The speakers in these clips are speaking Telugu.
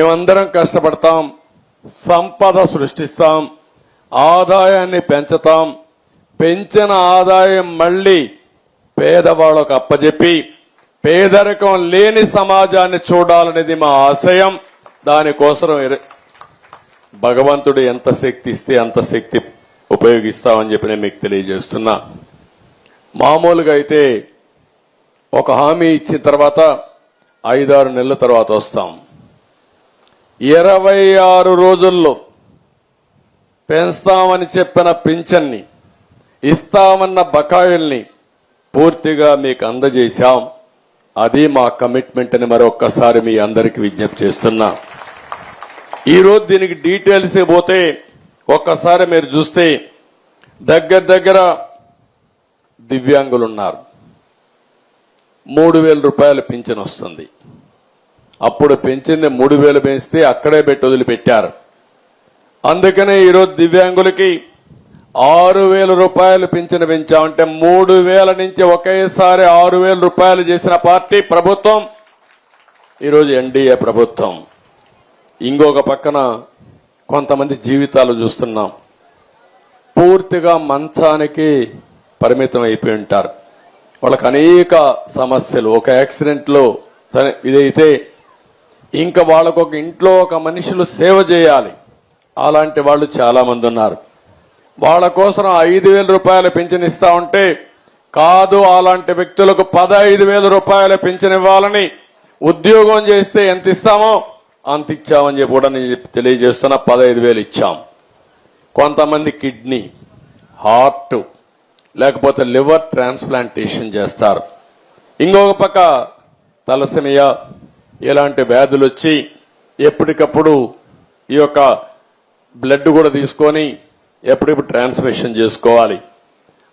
మేమందరం కష్టపడతాం సంపద సృష్టిస్తాం ఆదాయాన్ని పెంచుతాం పెంచిన ఆదాయం మళ్ళీ పేదవాళ్ళకు అప్పజెప్పి పేదరికం లేని సమాజాన్ని చూడాలనేది మా ఆశయం. దానికోసం భగవంతుడు ఎంత శక్తి ఇస్తే అంత శక్తి ఉపయోగిస్తామని చెప్పి నేను మీకు తెలియజేస్తున్నా. మామూలుగా అయితే ఒక హామీ ఇచ్చిన తర్వాత ఐదారు నెలల తర్వాత వస్తాం. ఇరవై ఆరు రోజుల్లో పెంచుతామని చెప్పిన పింఛన్ని ఇస్తామన్న బకాయిల్ని పూర్తిగా మీకు అందజేశాం. అది మా కమిట్మెంట్ అని మరొక్కసారి మీ అందరికి విజ్ఞప్తి చేస్తున్నా. ఈరోజు దీనికి డీటెయిల్స్ పోతే ఒక్కసారి మీరు చూస్తే దగ్గర దగ్గర దివ్యాంగులు ఉన్నారు మూడు వేల రూపాయలు పింఛన్ వస్తుంది అప్పుడు పెంచింది మూడు వేలు పెంచితే అక్కడే పెట్టి వదిలిపెట్టారు. అందుకనే ఈరోజు దివ్యాంగులకి ఆరు వేల రూపాయలు పింఛను పెంచామంటే మూడు వేల నుంచి ఒకేసారి ఆరు వేల రూపాయలు చేసిన పార్టీ ప్రభుత్వం ఈరోజు ఎన్డీఏ ప్రభుత్వం. ఇంకొక పక్కన కొంతమంది జీవితాలు చూస్తున్నాం. పూర్తిగా మంచానికి పరిమితం అయిపోయి ఉంటారు. వాళ్ళకి అనేక సమస్యలు. ఒక యాక్సిడెంట్లో ఇదైతే ఇంకా వాళ్ళకు ఒక ఇంట్లో ఒక మనుషులు సేవ చేయాలి. అలాంటి వాళ్ళు చాలామంది ఉన్నారు. వాళ్ళ కోసం ఐదు వేల రూపాయలు పింఛన్ ఇస్తా ఉంటే కాదు అలాంటి వ్యక్తులకు పదహైదు వేల రూపాయల పింఛన్ ఇవ్వాలని ఉద్యోగం చేస్తే ఎంత ఇస్తామో అంత ఇచ్చామని చెప్పి కూడా నేను తెలియజేస్తున్నా పదహైదు వేలు ఇచ్చాం. కొంతమంది కిడ్నీ హార్ట్ లేకపోతే లివర్ ట్రాన్స్ప్లాంటేషన్ చేస్తారు. ఇంకొక పక్క తలసమియా ఎలాంటి వ్యాధులు వచ్చి ఎప్పటికప్పుడు ఈ యొక్క బ్లడ్ కూడా తీసుకొని ఎప్పటికప్పుడు ట్రాన్స్మిషన్ చేసుకోవాలి.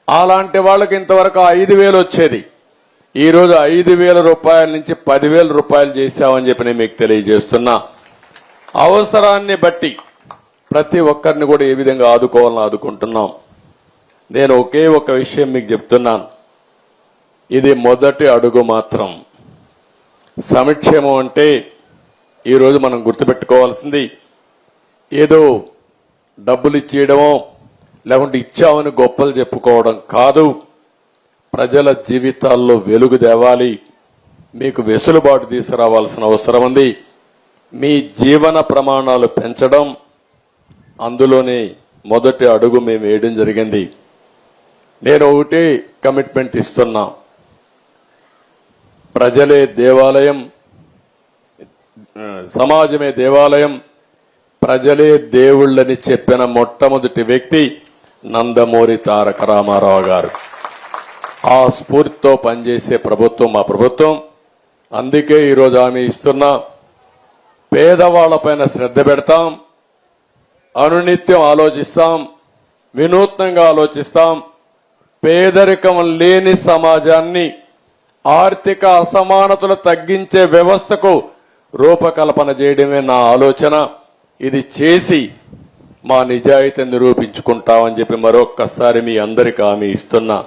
అలాంటి వాళ్ళకి ఇంతవరకు ఐదు వేలు వచ్చేది. ఈరోజు ఐదు వేల రూపాయల నుంచి పదివేల రూపాయలు చేశామని చెప్పి నేను మీకు తెలియజేస్తున్నా. అవసరాన్ని బట్టి ప్రతి ఒక్కరిని కూడా ఏ విధంగా ఆదుకోవాలని ఆదుకుంటున్నాం. నేను ఒకే ఒక విషయం మీకు చెప్తున్నాను. ఇది మొదటి అడుగు మాత్రం. సమక్షేమం అంటే ఈరోజు మనం గుర్తుపెట్టుకోవాల్సింది. ఏదో డబ్బులు ఇచ్చేయడమో లేకుంటే ఇచ్చామని గొప్పలు చెప్పుకోవడం కాదు. ప్రజల జీవితాల్లో వెలుగు తేవాలి. మీకు వెసులుబాటు తీసుకురావాల్సిన అవసరం ఉంది. మీ జీవన ప్రమాణాలు పెంచడం అందులోనే మొదటి అడుగు మేము వేయడం జరిగింది. నేను ఒకటే కమిట్మెంట్ ఇస్తున్నా. ప్రజలే దేవాలయం సమాజమే దేవాలయం. ప్రజలే దేవుళ్ళని చెప్పిన మొట్టమొదటి వ్యక్తి నందమూరి తారక రామారావు గారు. ఆ స్ఫూర్తితో పనిచేసే ప్రభుత్వం మా ప్రభుత్వం. అందుకే ఈరోజు ఆమె ఇస్తున్న పేదవాళ్ళపైన శ్రద్ధ పెడతాం. అనునిత్యం ఆలోచిస్తాం. వినూత్నంగా ఆలోచిస్తాం. పేదరికం లేని సమాజాన్ని ఆర్థిక అసమానతలు తగ్గించే వ్యవస్థకు రూపకల్పన చేయడమే నా ఆలోచన. ఇది చేసి మా నిజాయితీ నిరూపించుకుంటామని చెప్పి మరొక్కసారి మీ అందరికి హామీ ఇస్తున్నా.